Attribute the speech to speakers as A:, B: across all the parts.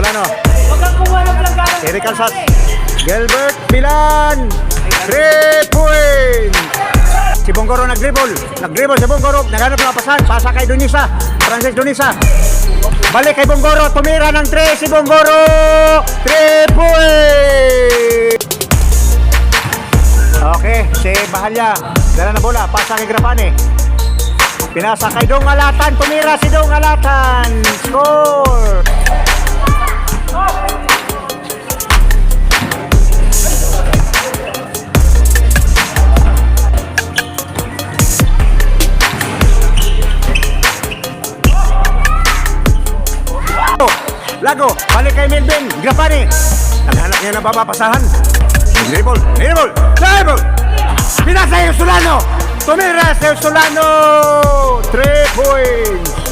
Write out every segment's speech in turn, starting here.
A: Solano.
B: Ng planggana.
A: Eric Alsat. Gilbert Bilan. 3 points. Si Bonggoro nag-dribble. Nag-dribble si Bonggoro. Naghanap ng pasan. Pasa kay Dunisa. Francis Dunisa. Balik kay Bonggoro. Tumira ng 3 si Bonggoro. 3 points. Okay, si Bahalya. Dala na bola. Pasa kay Grapane. Pinasa kay Dong Alatan. Tumira si Dong Alatan. Score. Lago, balik kay Melvin, Grapani. Naghanap niya ng babapasahan. Dribble, dribble, dribble! Pinasa yung Solano! Tumira sa Solano! 3 points!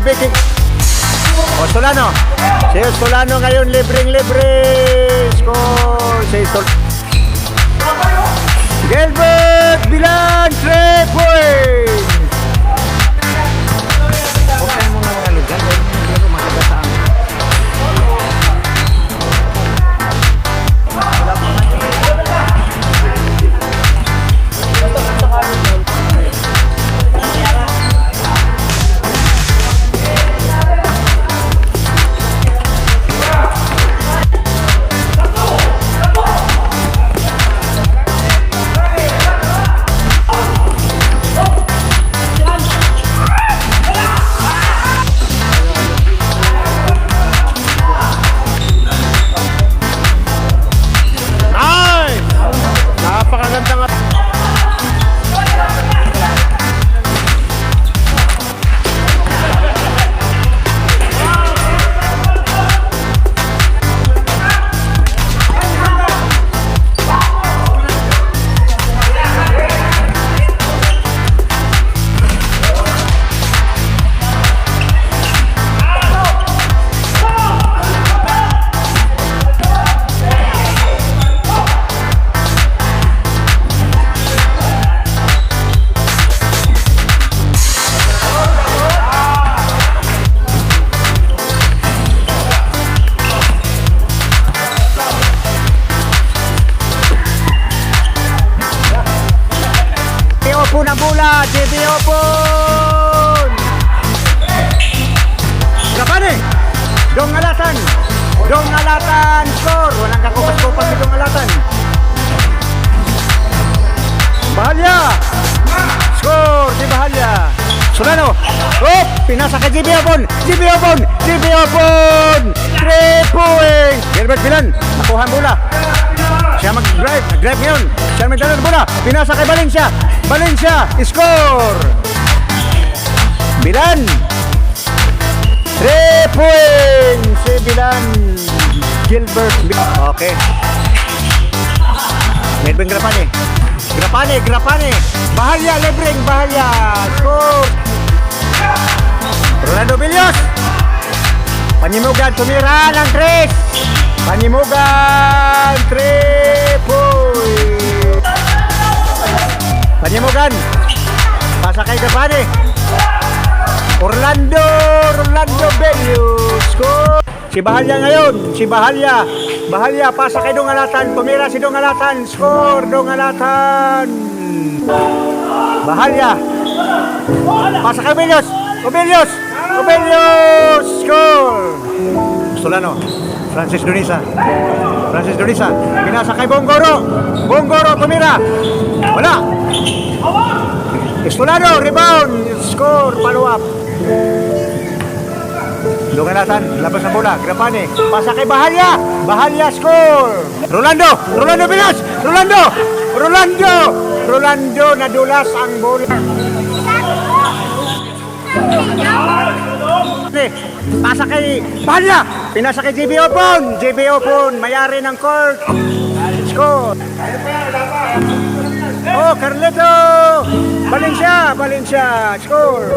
A: King. O Solano. Si Solano ngayon libreng-libre. Score. Si Sol... Gilbert Bilan. 3 points. Dong Alatan. Dong Alatan. Score. Walang kakupas-kupas si Dong Alatan. Bahalya. Score si Bahalya. Solano. Oh, pinasa kay JB Opon. JB Opon. JB Opon. 3 points. Gilbert Bilan. Nakuha bola. Siya mag-drive. Drive ngayon. Siya magdala ng bola. Pinasa kay Valencia. Valencia. Score! Bilan. 3 points. Si Bilan. Gilbert. Okay. Medben Grapane. Grapane, Grapane. Bahalya, Lebreng, Bahalya. Score. Rolando Villos. Panyimugan, tumira ng tres. Panyimugan, triple. Panyimugan. Pasa kay Grapane. Orlando, Orlando Villos. Score. Si Bahalya ngayon, si Bahalya. Bahalya, pasa kay Dungalatan. Tumira si Dungalatan. Score, Dungalatan. Bahalya. Pasa kay Obelios. Obelios. Obelios. Score. Solano. Francis Donisa. Francis Donisa. Pinasa kay Bonggoro. Bonggoro tumira. Wala. Estolano, rebound. Score, follow up. Lunganatan, labas ng bola, Grapane, pasa kay Bahalya, Bahalya score! Rolando, Rolando Pinas, Rolando, Rolando, Rolando nadulas ang bola. Pasa kay Bahalya, pinasa kay JB Opon, JB Opon, mayari ng court. Score! Oh, Carleto! Valencia, Valencia, score!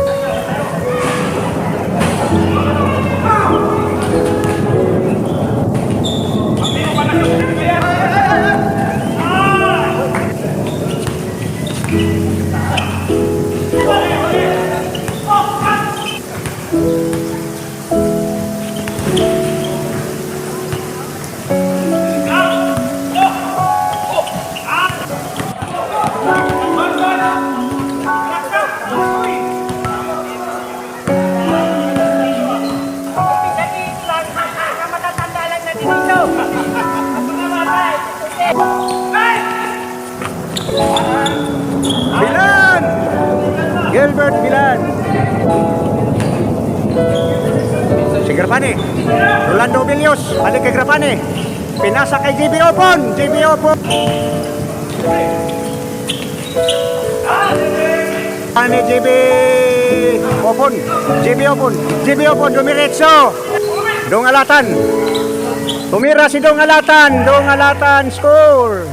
A: Gilbert Bilan. Si Grapane. Rolando Villos. Balik kay Grapane. Pinasa kay JB Opon. JB Opon. Ano ni JB Opon? JB Opon. JB Opon. Dumiretso. Dongalatan. Tumira si Dongalatan. Dongalatan score.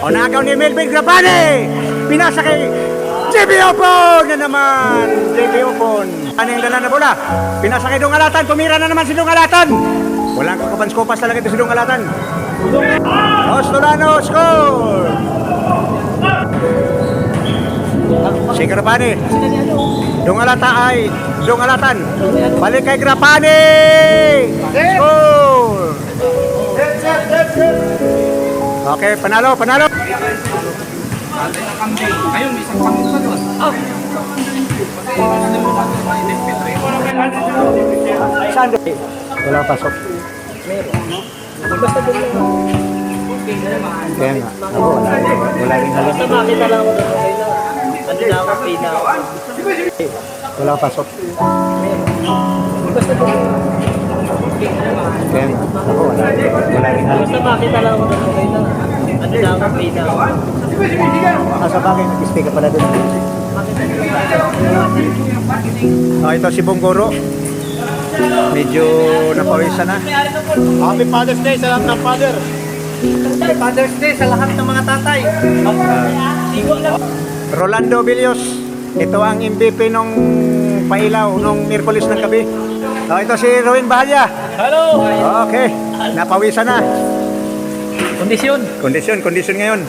A: O nagaw ni Melvin Grapane. Pinasa kay JB Opon na naman. JB Opon. Ano yung dala na bola? Pinasa kay Dongalatan. Tumira na naman si Dongalatan. Walang kakapans-kupas talaga ito si Dongalatan. Ostolano score. Si Grapane. Dongalata ay Dongalatan. Balik kay Grapane. Score. Okay, panalo, panalo.
C: Ngayon, may isang pangit pa doon.
A: Saan doon? Wala pasok. Kaya nga. Ako, wala, wala rin halos.
B: Basta makita lang ako doon. Na. Ano na ako, pay na ako.
A: Wala pasok.
B: Basta doon.
A: Kaya nga. Ako, wala, wala rin halos.
B: Basta makita lang ako doon. Okay na. Ano na ako, na ako.
A: Ah, sa bagay, nag-stay ka pala doon. Ah, ito si Bonggoro. Medyo napawisan na.
C: Happy Father's Day sa lahat ng father.
B: Happy Father's Day sa lahat ng mga tatay. Alam.
A: Rolando Villos. Ito ang MVP nung pailaw nung Miyerkules ng gabi. Ah, ito si Rowan Bahalya.
B: Hello!
A: Okay, napawisan na.
B: Kondisyon.
A: Kondisyon, kondisyon ngayon.